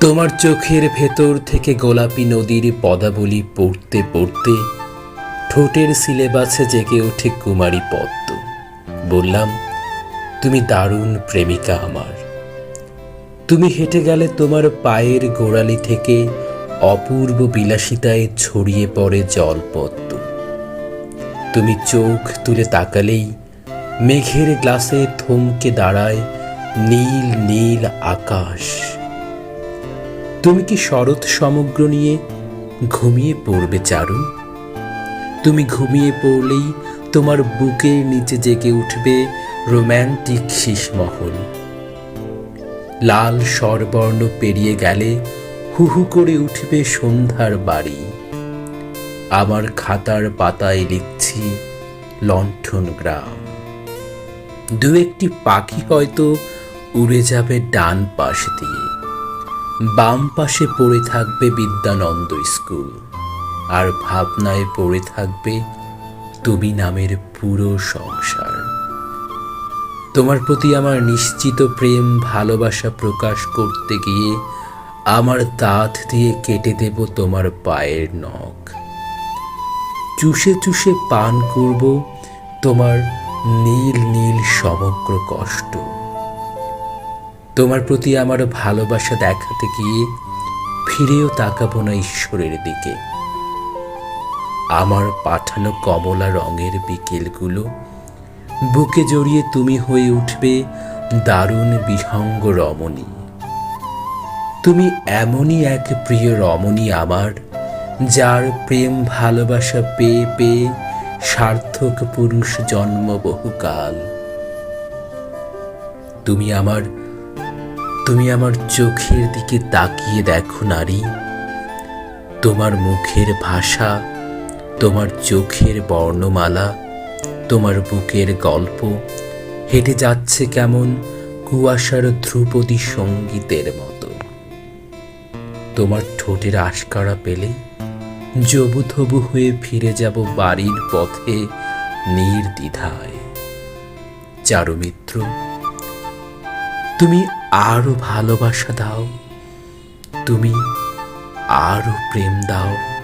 তোমার চোখের ভেতর থেকে গোলাপি নদীর পদাবলী পড়তে পড়তে ঠোঁটের সিলেবাসে জেগে ওঠে কুমারী পদ্ম। বললাম, তুমি দারুণ প্রেমিকা আমার। তুমি হেঁটে গেলে তোমার পায়ের গোড়ালি থেকে অপূর্ব বিলাসিতায় ছড়িয়ে পড়ে জলপদ্ম তুমি চোখ তুলে তাকালেই মেঘের গ্লাসে থমকে দাঁড়ায় নীল নীল আকাশ। তুমি কি শরৎ সমগ্র নিয়ে ঘুমিয়ে পড়বে চারু? তুমি ঘুমিয়ে পড়লেই তোমার বুকের নিচে জেগে উঠবে রোম্যান্টিক শীষমহল লাল স্বরবর্ণ পেরিয়ে গেলে হুহু করে উঠবে সন্ধ্যার বাড়ি। আমার খাতার পাতায় লিখছি লণ্ঠন গ্রাম। দু একটি পাখি হয়তো উড়ে যাবে ডান পাশ দিয়ে। বাম পাশে পড়ে থাকবে বিদ্যানন্দ স্কুল, আর ভাবনায় পড়ে থাকবে তুমি নামের পুরো সংসার। তোমার প্রতি আমার নিশ্চিত প্রেম, ভালোবাসা প্রকাশ করতে গিয়ে আমার দাঁত দিয়ে কেটে দেব তোমার পায়ের নখ। চুষে চুষে পান করব তোমার নীল নীল সমগ্র কষ্ট। তোমার প্রতি আমার ভালোবাসা দেখাতে গিয়ে ফিরেও তাকাবো না ঈশ্বরের দিকে। আমার পাঠানো কমলা রঙের বিকেলগুলো বুকে জড়িয়ে তুমি হয়ে উঠবে দারুণ বিহঙ্গ রমণী। তুমি এমনই এক প্রিয় রমণী আমার, যার প্রেম ভালোবাসা পেয়ে পেয়ে সার্থক পুরুষ জন্ম বহুকাল। তুমি আমার তুমি আমার চোখের দিকে তাকিয়ে দেখো, নারী। তোমার মুখের ভাষা, তোমার চোখের বর্ণমালা, তোমার বুকের গল্প, হেঁটে যাচ্ছে কেমন কুয়াশার ধ্রুপদী সঙ্গীতের মতো। তোমার ঠোঁটের আশকারা পেলে জবুথবু হয়ে ফিরে যাব বাড়ির পথে নির্দ্বিধায়। চারুমিত্র, তুমি আরও ভালোবাসা দাও। তুমি আরও প্রেম দাও।